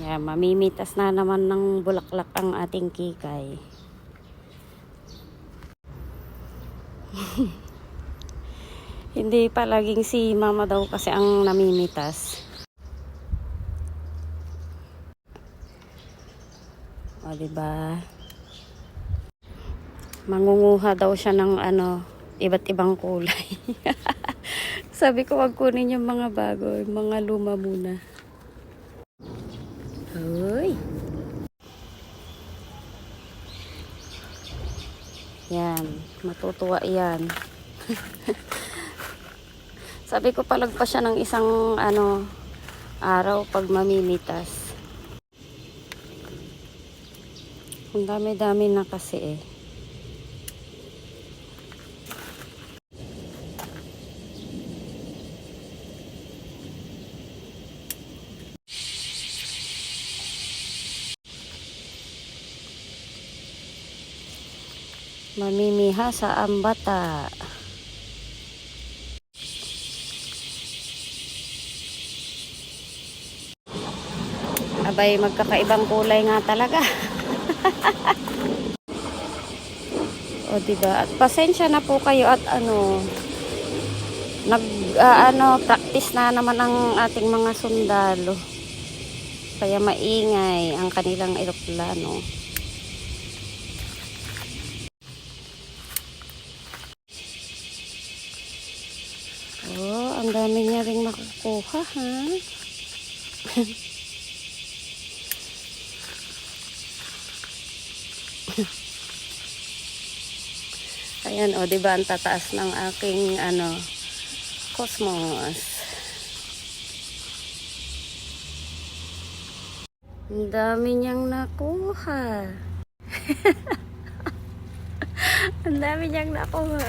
Yan, mamimitas na naman ng bulaklak ang ating kikay. Hindi palaging si mama daw kasi ang namimitas. O, diba? Mangunguha daw siya ng ano, iba't ibang kulay. Sabi ko, wag kunin yung mga bago, yung mga luma muna. Yan, matutuwa yan. Sabi ko palagpas siya ng isang ano araw pag mamimitas. Ang dami-dami na kasi eh. Mamimiha sa ambata. Abay, magkakaibang kulay nga talaga. o, diba? At pasensya na po kayo at ano, nag, ah, ano, practice na naman ang ating mga sundalo. Kaya maingay ang kanilang eroplano. Oh, ang dami niya ring makukuha, ha? Ayan, o, di ba ang tataas ng aking, ano, cosmos. Ang dami niyang nakuha. ang dami niyang nakuha.